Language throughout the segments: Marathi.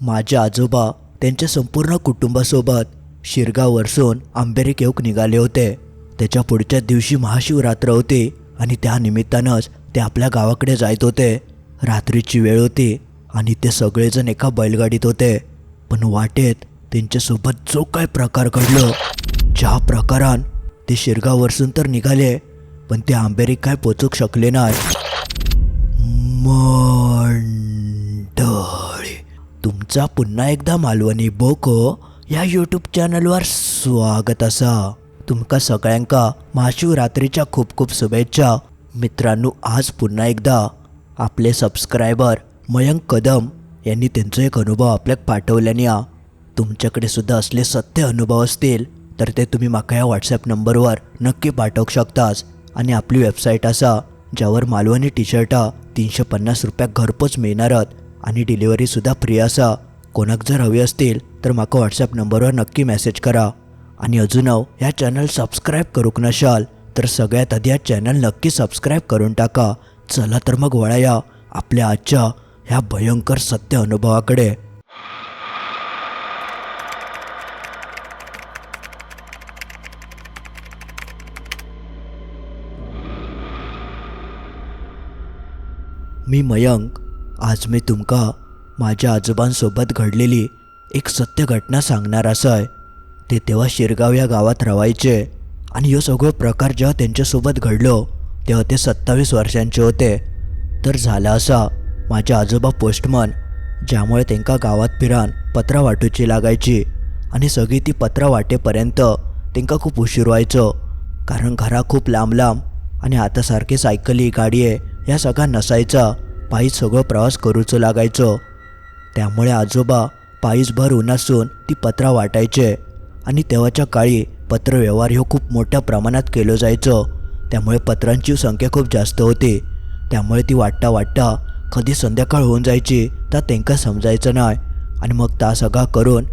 माझे आजोबा त्यांच्या संपूर्ण कुटुंबासोबत शिरगाववरसून आंबेरी येऊक निघाले होते. त्याच्या पुढच्या दिवशी महाशिवरात्र होती आणि त्या निमित्तानंच ते आपल्या गावाकडे जायत होते. रात्रीची वेळ होती आणि ते सगळेजण एका बैलगाडीत होते. पण वाटेत त्यांच्यासोबत जो काय प्रकार घडलो ज्या प्रकारान ते शिरगाववरसून तर निघाले पण ते आंबेरी काय पोचूक शकले नाही मंड तुमचा पुन्हा एकदा मालवणी बोको ह्या यूट्यूब चॅनलवर स्वागत असा. तुमका सगळ्यांका महाशिवरात्रीच्या खूप खूप शुभेच्छा. मित्रांनो आज पुन्हा एकदा आपले सबस्क्रायबर मयंक कदम यांनी त्यांचा एक अनुभव आपल्याक पाठवल्याने आ तुमच्याकडे सुद्धा असले सत्य अनुभव असतील तर ते तुम्ही माका या व्हॉट्सॲप नंबरवर नक्की पाठवू शकताच आणि आपली वेबसाईट असा ज्यावर मालवणी टी शर्टा तीनशे पन्नास रुपयाक घरपोच मिळणारत आणि डिलिव्हरीसुद्धा फ्री असा. कोणाक जर हवी असतील तर माका व्हॉट्सॲप नंबरवर नक्की मेसेज करा. आणि अजून ह्या चॅनल सबस्क्राईब करूक नशाल तर सगळ्यात आधी हा चॅनल नक्की सबस्क्राईब करून टाका. चला तर मग वळाया आपल्या आजच्या ह्या भयंकर सत्य अनुभवाकडे. मी मयंक आज मी तुमका माझ्या आजोबांसोबत घडलेली एक सत्य घटना सांगणार असं ते तेव्हा शिरगाव या गावात राहायचे आणि ह्यो सगळो प्रकार जेव्हा त्यांच्यासोबत घडलो तेव्हा ते सत्तावीस वर्षांचे होते. तर झाला असा माझे आजोबा पोस्टमन ज्यामुळे त्यांका गावात फिरान पत्र वाटूची लागायची आणि सगळी ती पत्र वाटेपर्यंत त्यांका खूप उशीर व्हायचो. कारण घरा खूप लांब लांब आणि आता सारखे सायकली गाडी आहे या सगळा नसायचा. पायीच सगळं प्रवास करूचं लागायचं. त्यामुळे आजोबा पायीच भर उन्हासून ती पत्रा वाटायचे. आणि तेव्हाच्या काळी पत्रव्यवहार हे खूप मोठ्या प्रमाणात केलं जायचं. त्यामुळे पत्रांची संख्या खूप जास्त होती. त्यामुळे ती वाटता वाटता कधी संध्याकाळ होऊन जायची तर त्यांका समजायचं नाही आणि मग ता सगळा करून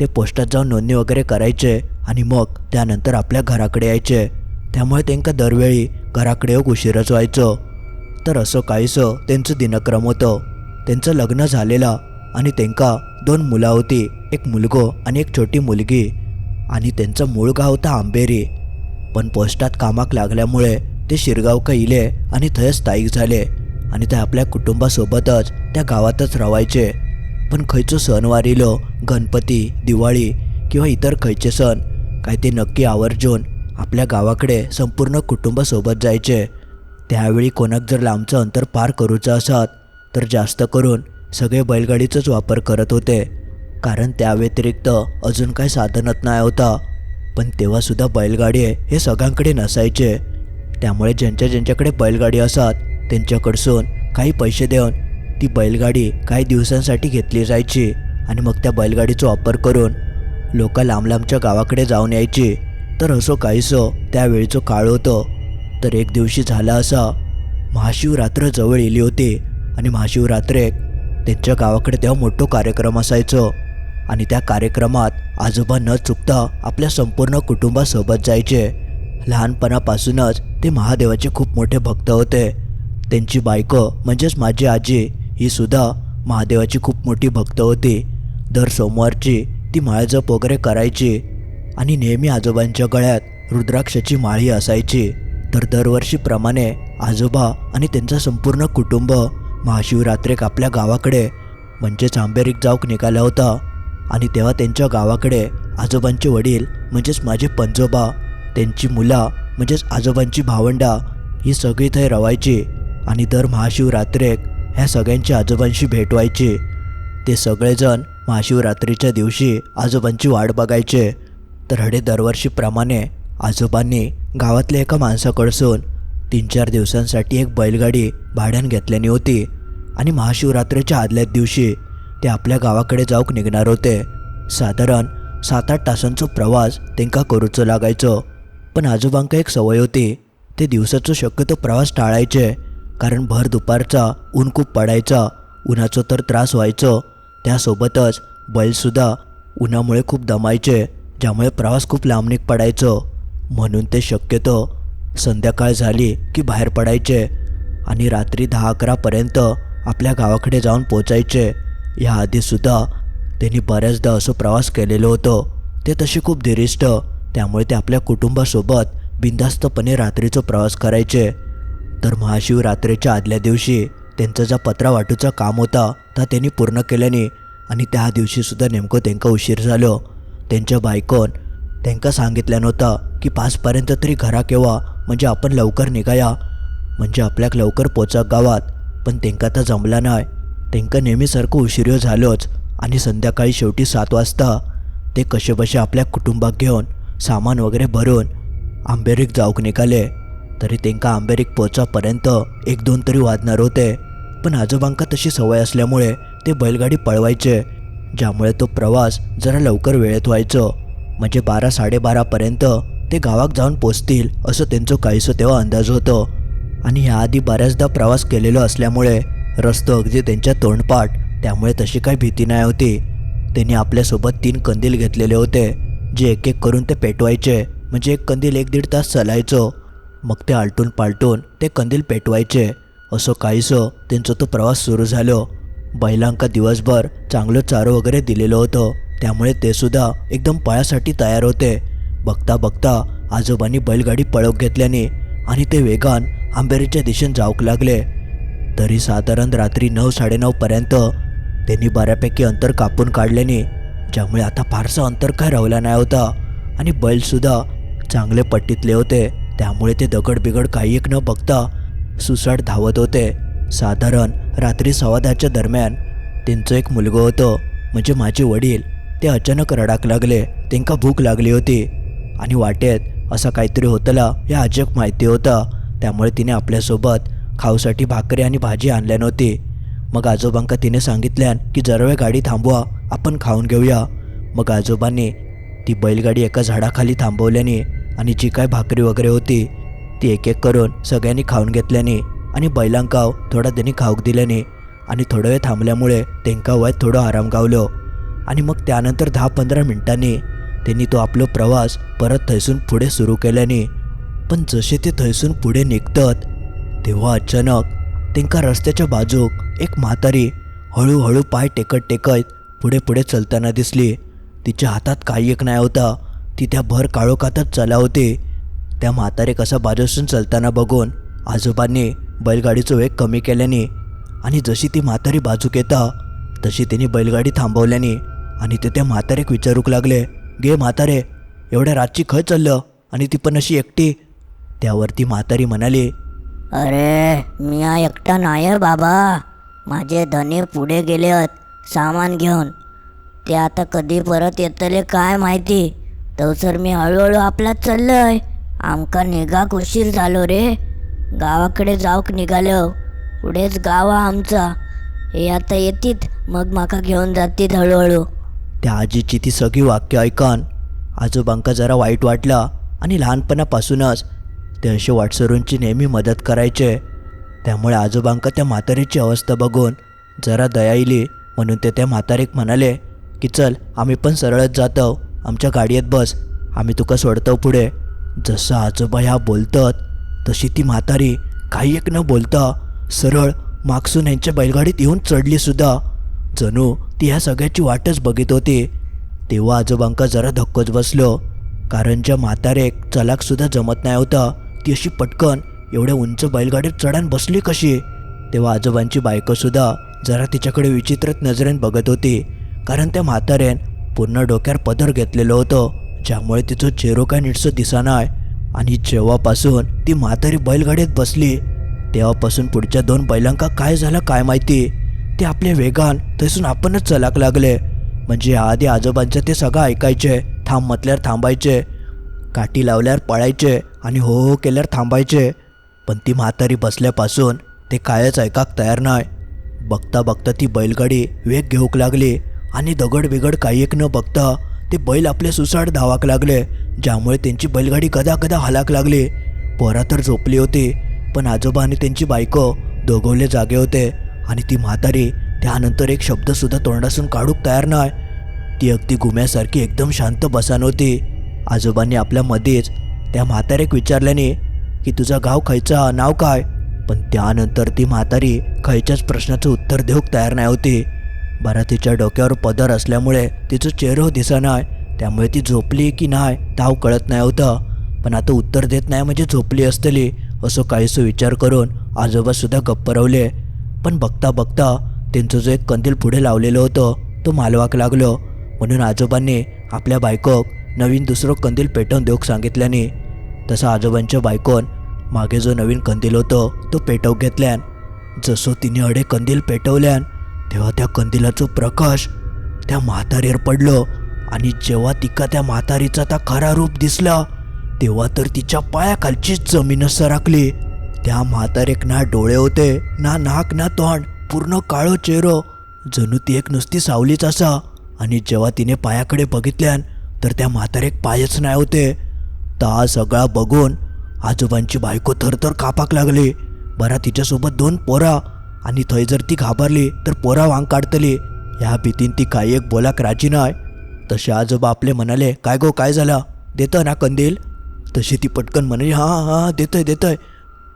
ते पोस्टात जाऊन नोंदणी वगैरे करायचे आणि मग त्यानंतर आपल्या घराकडे यायचे. त्यामुळे त्यांका दरवेळी घराकडे येऊक उशीरच व्हायचं. तर असं काहीसं त्यांचं दिनक्रम होतं. त्यांचं लग्न झालेलं आणि त्यांका दोन मुलं होती एक मुलगो आणि एक छोटी मुलगी. आणि त्यांचं मूळ गाव होतं आंबेरी. पण पोस्टात कामाक लागल्यामुळे ते शिरगावका इले आणि थंय स्थायिक झाले आणि ते आपल्या कुटुंबासोबतच त्या गावातच रवायचे. पण खंयचो सणवार इलो गणपती दिवाळी किंवा इतर खंयचे सण काय ते नक्की आवर्जून आपल्या गावाकडे संपूर्ण कुटुंबासोबत जायचे. त्यावेळी कोणाक जर लांबचं अंतर पार करूचं असत तर जास्त करून सगळे बैलगाडीचाच वापर करत होते. कारण त्या व्यतिरिक्त अजून काही साधनच नाही होता. पण तेव्हासुद्धा बैलगाडी हे सगळ्यांकडे नसायचे. त्यामुळे ज्यांच्या ज्यांच्याकडे बैलगाडी असत त्यांच्याकडसून काही पैसे देऊन ती बैलगाडी काही दिवसांसाठी घेतली जायची आणि मग त्या बैलगाडीचा वापर करून लोक लांब लांबच्या गावाकडे जाऊन यायची. तर असो काहीसं त्यावेळीचं काळ होतं. तर एक दिवशी झाला असा. महाशिवरात्र जवळ येली होती आणि महाशिवरात्रेक त्यांच्या गावाकडे तेव्हा मोठं कार्यक्रम असायचं. आणि त्या कार्यक्रमात आजोबा न चुकता आपल्या संपूर्ण कुटुंबासोबत जायचे. लहानपणापासूनच ते महादेवाचे खूप मोठे भक्त होते. त्यांची बायको म्हणजेच माझी आजी ही सुद्धा महादेवाची खूप मोठी भक्त होती. दर सोमवारची ती माळजप वगैरे करायची आणि नेहमी आजोबांच्या गळ्यात रुद्राक्षाची माळी असायची. तर दरवर्षीप्रमाणे आजोबा आणि त्यांचं संपूर्ण कुटुंब महाशिवरात्रेक आपल्या गावाकडे म्हणजेच आंबेरीक जाऊक निघाला होता. आणि तेव्हा त्यांच्या गावाकडे आजोबांचे वडील म्हणजेच माझे पंजोबा त्यांची मुला म्हणजेच आजोबांची भावंडा ही सगळी थंय रवायची. आणि दर महाशिवरात्रेक ह्या सगळ्यांची आजोबांशी भेट व्हायची. ते सगळेजण महाशिवरात्रीच्या दिवशी आजोबांची वाट बघायचे. तर हडे दरवर्षीप्रमाणे आजोबांनी गावातल्या एका माणसाकडसून तीन चार दिवसांसाठी एक बैलगाडी भाड्यानं घेतल्याने होती आणि महाशिवरात्रीच्या आदल्याच दिवशी ते आपल्या गावाकडे जाऊक निघणार होते. साधारण सात आठ तासांचो प्रवास त्यांका करूचो लागायचो. पण आजोबांका एक सवय होती. ते दिवसाचो शक्यतो प्रवास टाळायचे कारण भर दुपारचा ऊन खूप पडायचा उन्हाचो तर त्रास व्हायचो. त्यासोबतच बैलसुद्धा उन्हामुळे खूप दमायचे ज्यामुळे प्रवास खूप लांबणीक पडायचो. म्हणून ते शक्यतो संध्याकाळ झाली की बाहेर पडायचे आणि रात्री दहा अकरापर्यंत आपल्या गावाकडे जाऊन पोचायचे. या आधीसुद्धा त्यांनी बऱ्याचदा असं प्रवास केलेलं होतं. ते तसे खूप धीरिष्ट त्यामुळे ते आपल्या कुटुंबासोबत बिंदास्तपणे रात्रीचा प्रवास करायचे. तर महाशिवरात्रीच्या आदल्या दिवशी त्यांचा ज्या पत्रा वाटूचा काम होता तर त्यांनी पूर्ण केल्याने आणि त्या दिवशीसुद्धा नेमकं त्यांका उशीर झालो. त्यांच्या बायकोन त्यांका सांगितलं होतं की पाचपर्यंत तरी घरा केव्हा म्हणजे आपण लवकर निघाया. म्हणजे आपल्याक लवकर पोचक गावात पण त्यांका तर जमला नाही त्यांका नेहमीसारखं उशिरो झालोच आणि संध्याकाळी शेवटी सात वाजता ते कसेबसे आपल्या कुटुंबाक घेऊन सामान वगैरे भरून आंबेरीक जाऊक निघाले. तरी त्यांका आंबेरीक पोचापर्यंत एक दोन तरी वाजणार होते. पण आजोबांका तशी सवय असल्यामुळे ते बैलगाडी पळवायचे ज्यामुळे तो प्रवास जरा लवकर वेळेत व्हायचं. म्हणजे बारा साडेबारापर्यंत ते गावात जाऊन पोचतील असं त्यांचं काहीसं तेव्हा अंदाज होतं. आणि ह्याआधी बऱ्याचदा प्रवास केलेला असल्यामुळे रस्तो अगदी त्यांच्या तोंडपाठ त्यामुळे तशी काही भीती नाही होती. त्यांनी आपल्यासोबत तीन कंदील घेतलेले होते जे एक एक करून ते पेटवायचे म्हणजे एक कंदील एक दीड तास चालायचो. मग ते आलटून पालटून ते कंदील पेटवायचे असं काहीसं त्यांचा तो प्रवास सुरू झालो. बैलांका दिवसभर चांगलं चारो वगैरे दिलेलं होतं. त्यामुळे ते सुद्धा एकदम पळासाठी तयार होते. बघता बघता आजोबांनी बैलगाडी पळव घेतल्याने आणि ते वेगान आंबेरीच्या दिशेने जाऊक लागले. तरी साधारण रात्री नऊ साडेनऊपर्यंत त्यांनी बऱ्यापैकी अंतर कापून काढल्याने ज्यामुळे आता फारसं अंतर काय राहिला नाही होता आणि बैलसुद्धा चांगले पट्टीतले होते. त्यामुळे ते दगड बिगड काही एक न बघता सुसाट धावत होते. साधारण रात्री सवादाच्या दरम्यान त्यांचं एक मुलगं होतं म्हणजे माझे वडील. ते अचानक रडाक लागले. त्यांका भूक लागली होती. आणि वाटेत असं काहीतरी होतला हे अजब माहिती होतं. त्यामुळे तिने आपल्यासोबत खाऊसाठी भाकरी आणि भाजी आणल्या नव्हती. मग आजोबांका तिने सांगितल्यान की जरा वेळ गाडी थांबवा आपण खाऊन घेऊया. मग आजोबांनी ती बैलगाडी एका झाडाखाली थांबवल्याने आणि जी काय भाकरी वगैरे होती ती एक एक करून सगळ्यांनी खाऊन घेतल्याने आणि बैलांकाव थोडा त्यांनी खाऊक दिल्याने आणि थोडा वेळ थांबल्यामुळे त्यांका वय थोडं आराम गावलो. आणि मग त्यानंतर दहा पंधरा मिनिटांनी त्यांनी तो आपला प्रवास परत थैसून पुढे सुरू केल्याने पण जसे ते थैसून पुढे निघतात तेव्हा अचानक त्यांका रस्त्याच्या बाजूक एक म्हातारी हळूहळू पाय टेकत टेकत पुढे पुढे चलताना दिसली. तिच्या हातात काही एक नाही होता. ती त्या भर काळोखातच चला होते. त्या म्हातारे कसा बाजूसून चलताना बघून आजोबांनी बैलगाडीचं वेग कमी केल्याने आणि जशी ती म्हातारी बाजूक येता तशी तिने बैलगाडी थांबवल्याने आणि ते त्या म्हातारेक विचारूक लागले गे म्हातारे एवढ्या रातची खय चाललं? आणि ती पण अशी एकटी. त्यावरती म्हातारी म्हणाली अरे मी हा एकटा नाही आहे बाबा. माझे धनी पुढे गेले आहेत सामान घेऊन. ते आता कधी परत येतले काय माहिती? तवसर मी हळूहळू आपलाच चाललोय. आमका निघाक उशीर झालो रे. गावाकडे जाऊक निघालो. पुढेच गाव आमचा. हे आता येतीत मग माका घेऊन जातीत हळूहळू. त्या आजीची ती सगळी वाक्य ऐकून आजोबांका जरा वाईट वाटला आणि लहानपणापासूनच ते असे वाटसरूंची नेहमी मदत करायचे. त्यामुळे आजोबांका त्या म्हातारीची अवस्था बघून जरा दया येईल म्हणून ते त्या म्हातारीक म्हणाले की चल आम्ही पण सरळच जातो आमच्या गाडीत बस. आम्ही तुका सोडतो पुढे. जसं आजोबा ह्या बोलतात तशी ती म्हातारी काही एक न बोलता सरळ मागसून यांच्या बैलगाडीत येऊन चढली सुद्धा. जणू ती ह्या सगळ्याची वाटच बघित होती. तेव्हा आजोबांका जरा धक्कोच बसलो. कारण ज्या म्हातारेक चलाकसुद्धा जमत नाही होता ती अशी पटकन एवढ्या उंच बैलगाडीत चढान बसली कशी? तेव्हा आजोबांची बायकोसुद्धा जरा तिच्याकडे विचित्रच नजरेन बघत होती. कारण त्या म्हाताऱ्यान पूर्ण डोक्यावर पदर घेतलेलं होतं ज्यामुळे तिचं चेहरो काय नीटसं दिसानाय आणि जेव्हापासून ती म्हातारी बैलगाडीत बसली तेव्हापासून पुढच्या दोन बैलांका काय झालं काय माहिती? ते आपल्या वेगान तसून आपणच चलाक लागले. म्हणजे आधी आजोबांचं ते सगळं ऐकायचे थांब म्हटल्यावर थांबायचे. काठी लावल्यावर पळायचे आणि हो हो केल्यावर थांबायचे. पण ती म्हातारी बसल्यापासून ते कायच ऐकाक तयार नाही. बघता बघता ती बैलगाडी वेग घेऊक लागली आणि दगड बिगड काही एक न बघता ते बैल आपले सुसाट धावाक लागले ज्यामुळे त्यांची बैलगाडी गदा गदा हालाक लागली. पोरा तर झोपली होती पण आजोबा आणि त्यांची बायको दोघवले जागे होते. आणि ती म्हातारी त्यानंतर एक शब्दसुद्धा तोंडासून काढूक तयार नाही ती अगदी गुम्यासारखी एकदम शांत बसान होती. आजोबांनी आपल्यामध्येच त्या म्हातारेक विचारल्याने की तुझा गाव खयचा? नाव काय? पण त्यानंतर ती म्हातारी खयच्याच प्रश्नाचं उत्तर देऊक तयार नाही होती. बरा तिच्या डोक्यावर पदर असल्यामुळे तिचं चेहरा दिसेना त्यामुळे ती झोपली की नाही ताव हो कळत नाही होतं. पण आता उत्तर देत नाही म्हणजे झोपली असतली असं काहीसं विचार करून आजोबासुद्धा गप्प रवले. पण बघता बघता त्यांचं जो एक कंदील पुढे लावलेलं होतं तो मालवाक लागलो. म्हणून आजोबांनी आपल्या बायकोक नवीन दुसरं कंदील पेटवून देऊक सांगितल्याने तसं आजोबांच्या बायकोन मागे जो नवीन कंदील होतो तो पेटवून घेतल्यान जसं तिने अडे कंदील पेटवल्यान तेव्हा त्या कंदिलाचं प्रकाश त्या म्हातारीवर पडलं. आणि जेव्हा तिका त्या म्हातारीचा त्या खरा रूप दिसला तेव्हा तर तिच्या पायाखालचीच जमीनच सरकली त्या म्हातारेक ना डोळे होते ना नाक ना तोंड पूर्ण काळो चेहरो. जणू ती एक नुसती सावलीच असा. आणि जेव्हा तिने पायाकडे बघितल्यान तर त्या म्हातारेक पायच नाही होते. ता सगळा बघून आजोबांची बायको थरथर कापाक लागली. बरा तिच्यासोबत दोन पोरा. आणि थंय जर ती घाबरली तर पोरा वांग काढतली. ह्या भीतीन ती काही एक बोलाक राजी नाय. तसे आजोबा आपले म्हणाले काय गो काय झाला? देतं ना कंदील? तशी ती पटकन म्हणाली हां हां देतोय देतोय.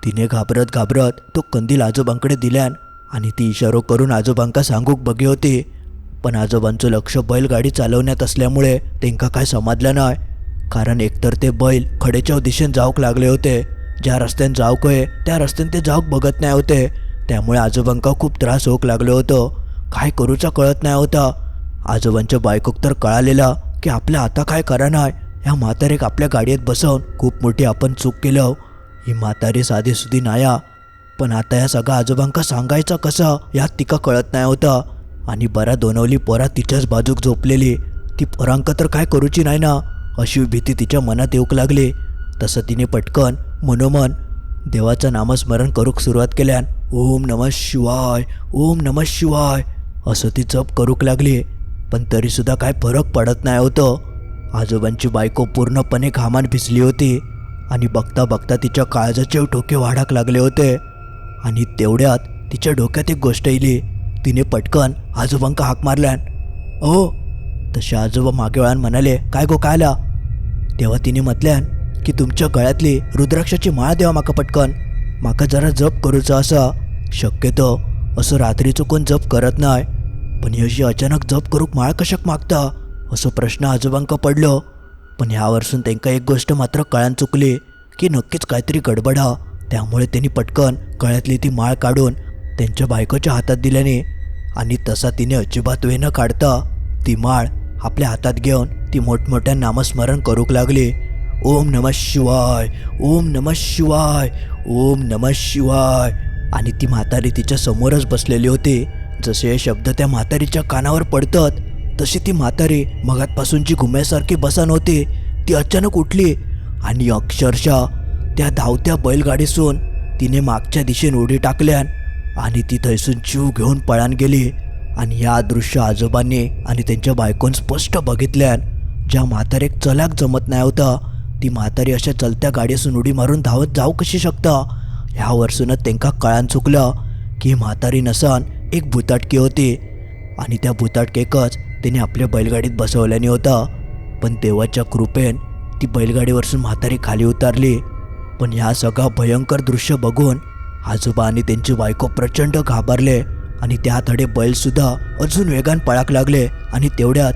तिने घाबरत घाबरत तो कंदील आजोबांकडे दिल्यान आणि ती इशारो करून आजोबांका सांगूक बगी होती. पण आजोबांचं लक्ष बैलगाडी चालवण्यात असल्यामुळे त्यांका काय समजलं नाही कारण एकतर ते बैल खडेच्या दिशेने जाऊक लागले होते. ज्या रस्त्याने जाऊक होय त्या रस्त्याने ते जाऊक बघत नाही होते. त्यामुळे आजोबांका खूप त्रास होऊक लागलो होतो. काय करूचा कळत नाही होता. आजोबांच्या बायकोक तर कळालेला की आपल्या आता काय करा नाही ह्या म्हातारेक आपल्या गाडीत बसवून खूप मोठी आपण चूक केलं. ही म्हातारी साधी सुधी नाया. पण आता या सगळ्या आजोबांका सांगायचं कसं यात तिका कळत नाही होतं. आणि बरा दोनवली पोरा तिच्याच बाजूक झोपलेली. ती पोरांक तर काय करूची नाही ना. अशी भीती तिच्या मनात येऊक लागली. तसं तिने पटकन मनोमन देवाचं नामस्मरण करूक सुरुवात केल्यान ओम नम शिवाय ओम नम शिवाय असं ती जप करूक लागली. पण तरीसुद्धा काय फरक पडत नाही होतं. आजोबांची बायको पूर्णपणे घामान भिजली होती. आणि बघता बघता तिच्या काळजाचे ठोके वाढाक लागले होते. आणि तेवढ्यात तिच्या डोक्यात एक गोष्ट येली. तिने पटकन आजोबांका हाक मारल्यान ओ तसे आजोबा मागे वळान म्हणाले काय गो कायला तेव्हा तिने म्हटल्यान की तुमच्या गळ्यातली रुद्राक्षाची माळ द्यावा माका पटकन. माका जरा जप करूचा असा. शक्यतो असं रात्रीचं कोण जप करत नाही पण ही अशी अचानक जप करूक माळ कशाक मागता? असं प्रश्न आजोबांका पडलो. पण ह्या वर्सून त्यांका एक गोष्ट मात्र कळ्यान चुकली की नक्कीच काहीतरी गडबड हा. त्यामुळे त्यांनी पटकन गळ्यातली ती माळ काढून त्यांच्या बायकोच्या हातात दिल्याने आणि तसा तिने अजिबात वेळ न काढता ती माळ आपल्या हातात घेऊन ती मोठमोठ्या नामस्मरण करूक लागली. ओम नमः शिवाय ओम नमः शिवाय ओम नमः शिवाय. आणि ती म्हातारी तिच्या समोरच बसलेली होती. जसे हे शब्द त्या म्हातारीच्या कानावर पडतात तशी ती म्हातारी मगातपासूनची घुम्यासारखी बसान होते. ती अचानक उठली आणि अक्षरशः त्या धावत्या बैलगाडीसून तिने मागच्या दिशेने उडी टाकल्यान आणि ती थैसून जीव घेऊन पळान गेली. आणि या दृश्य आजोबांनी आणि त्यांच्या बायकोन स्पष्ट बघितल्यान ज्या म्हातारेक चलाक जमत नाही होता ती म्हातारी अशा चलत्या गाडीसून उडी मारून धावत जाऊ कशी शकता? ह्या वर्षूनच त्यांका कळान चुकलं की म्हातारी नसान एक भुताटकी होती. आणि त्या भुताटकेकच तिने आपल्या बैलगाडीत बसवल्याने होता. पण देवाच्या कृपेन ती बैलगाडीवरसून म्हातारी खाली उतारली. पण ह्या सगळा भयंकर दृश्य बघून आजोबा आणि त्यांची बायको प्रचंड घाबरले आणि त्या त्यातडे बैलसुद्धा अजून वेगान पळाक लागले आणि तेवढ्यात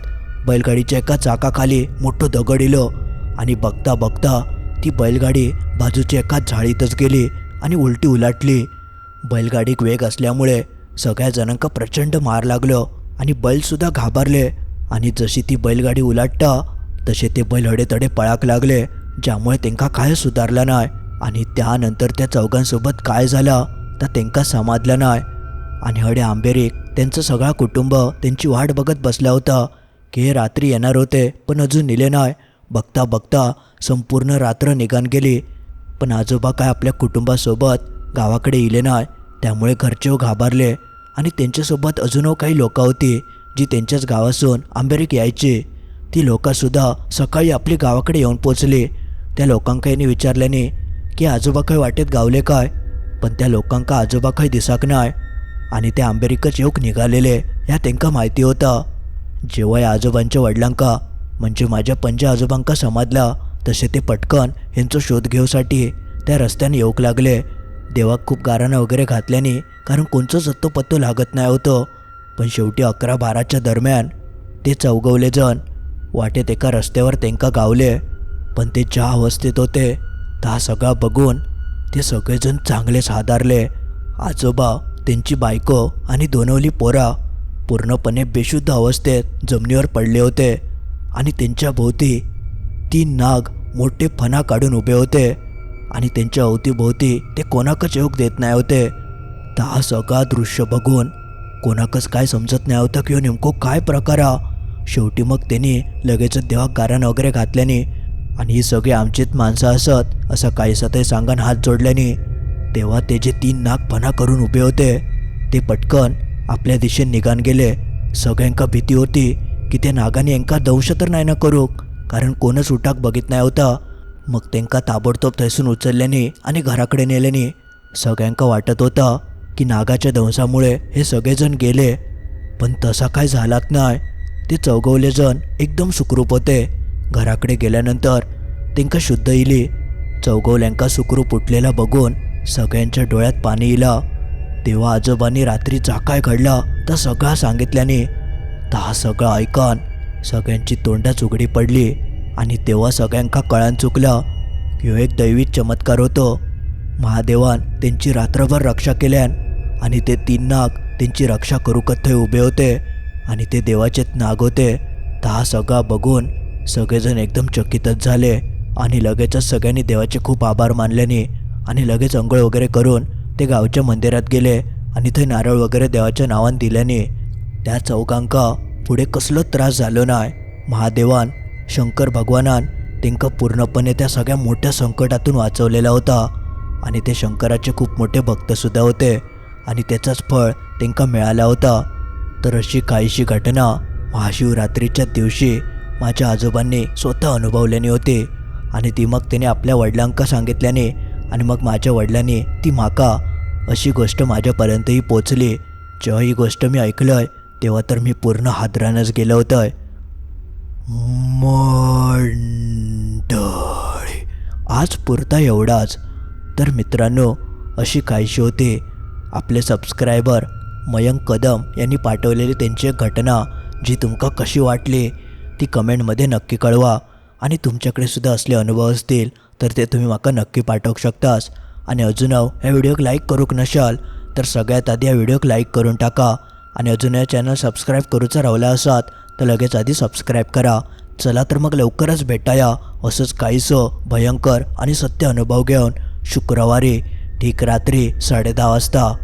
बैलगाडीच्या एका चाकाखाली मोठं दगड इलो आणि बघता बघता ती बैलगाडी बाजूच्या एका झाडीतच गेली आणि उलटी उलाटली. बैलगाडीक वेग असल्यामुळे सगळ्या जणांका प्रचंड मार लागलो. आणि बैलसुद्धा घाबरले. आणि जशी ती बैलगाडी उलाटता तसे ते बैल हडेतडे पळाक लागले ज्यामुळे त्यांका काय सुधारलं नाही. आणि त्यानंतर त्या चौघांसोबत काय झालं तर त्यांका समाजलं नाही. आणि हडे आंबेरीक त्यांचं सगळा कुटुंब त्यांची वाट बघत बसला होता की हे रात्री येणार होते पण अजून नेले नाही. बघता बघता संपूर्ण रात्र निघान गेली. पण आजोबा काय आपल्या कुटुंबासोबत गावाकडे इले नाही त्यामुळे घरचे घाबरले. आणि त्यांच्यासोबत अजून काही लोकं होती जी त्यांच्याच गावासून आंबेरीक यायची. ती लोकंसुद्धा सकाळी आपली गावाकडे येऊन पोचली. त्या लोकांका विचारल्याने की आजोबा काही वाटेत गावले काय? पण त्या लोकांका आजोबा काही दिसाक नाय. आणि ते आंबेरीकच येऊक निघालेले ह्या त्यांका माहिती होता. जेव्हा या आजोबांच्या वडिलांका म्हणजे माझ्या पंजा आजोबांका समजला तसे ते पटकन ह्यांचा शोध घेऊसाठी त्या रस्त्याने येऊक लागले. देवाक खूप गाराणं वगैरे घातल्याने कारण कोणचंच पत्तो लागत नाही होतं. पण शेवटी अकरा बाराच्या दरम्यान ते चौगवले जण. वाटेत एका रस्त्यावर तेंका गावले. पण ते ज्या अवस्थेत होते ता सगळा बघून ते सगळेजण चांगलेच हादारले आजोबा त्यांची बायको आणि दोनवली पोरा पूर्णपणे बेशुद्ध अवस्थेत जमिनीवर पडले होते. आणि त्यांच्या भोवती तीन नाग मोठे फणा काढून उभे होते. आणि त्यांच्या अवतीभोवती ते कोणाकच योग देत नाही होते. तर हा सगळा दृश्य बघून कोणाकच काय समजत नाही होतं किंवा नेमकं काय प्रकार हा. शेवटी मग त्यांनी लगेचच देवा कारण वगैरे घातल्याने आणि ही सगळी आमचीच माणसं असत असं काहीसं ते सांगून हात जोडल्याने तेव्हा ते जे तीन नाक फणा करून उभे होते ते पटकन आपल्या दिशेने निघान गेले. सगळ्यांका भीती होती की त्या नागाने यांका दंश तर नाही ना करू कारण कोणच उठाक बघित नाही होता. मग त्यांका ताबडतोब थैसून उचलल्याने आणि घराकडे नेल्याने सगळ्यांका वाटत होता की नागाच्या दंशामुळे हे सगळेजण गेले. पण तसा काय झालाच नाही. ते चौगवले जण एकदम सुखरूप होते. घराकडे गेल्यानंतर तेंका शुद्ध इली. चौगवल्यांका सुखरूप उठलेला बघून सगळ्यांच्या डोळ्यात पाणी इला. तेव्हा आजोबांनी रात्रीचा काय घडला तर सगळा सांगितल्याने तर हा सगळं ऐकन. सगळ्यांची तोंडाच उघडी पडली. आणि तेव्हा सगळ्यांका कळान चुकलं ह्यो एक दैवी चमत्कार होतो. महादेवान त्यांची रात्रभर रक्षा केल्यान आणि ते तीन नाग त्यांची रक्षा करू कथे उभे होते आणि ते देवाचेच नाग होते. तर हा सगळा बघून सगळेजण एकदम चकितच झाले आणि लगेचच सगळ्यांनी देवाचे खूप आभार मानल्याने आणि लगेच अंघोळ वगैरे करून ते गावच्या मंदिरात गेले आणि ते नारळ वगैरे देवाच्या नावान दिल्याने त्या चौकांका पुढे कसलोच त्रास झालो नाही महादेवान शंकर भगवानान तेंका पूर्णपणे त्या सगळ्या मोठ्या संकटातून वाचवलेला होता. आणि ते शंकराचे खूप मोठे भक्तसुद्धा होते. आणि त्याचाच फळ त्यांना मिळाला होता. तर अशी काहीशी घटना महाशिवरात्रीच्या दिवशी माझ्या आजोबांनी स्वतः अनुभवल्याने होती. आणि ती मग त्याने आपल्या वडिलांका सांगितल्याने आणि मग माझ्या वडिलांनी ती माका अशी गोष्ट माझ्यापर्यंतही पोचली. जेव्हा ही गोष्ट मी ऐकलं तेव्हा तर मी पूर्ण हादरानंच गेलो होतं मंडळी. आज पुरता एवढाच. तर मित्रांनो अशी काहीशी होते. आपले सबस्क्रायबर मयंक कदम यांनी पाठवलेली त्यांची एक घटना जी तुमका कशी वाटली ती कमेंटमध्ये नक्की कळवा. आणि तुमच्याकडे सुद्धा असले अनुभव असतील तर ते तुम्ही माका नक्की पाठवू शकतास. आणि अजून ह्या व्हिडिओक लाईक करूक नशाल तर सगळ्यात आधी या व्हिडिओक लाईक करून टाका. आणि अजून या चॅनल सबस्क्राईब करूचा रावला असात तर लगेच आधी सबस्क्राईब करा. चला तर मग लवकरच भेटाया. असंच काहीसं भयंकर आणि सत्य अनुभव घेऊन शुक्रवारी ठीक रात्री साडे दहा वाजता.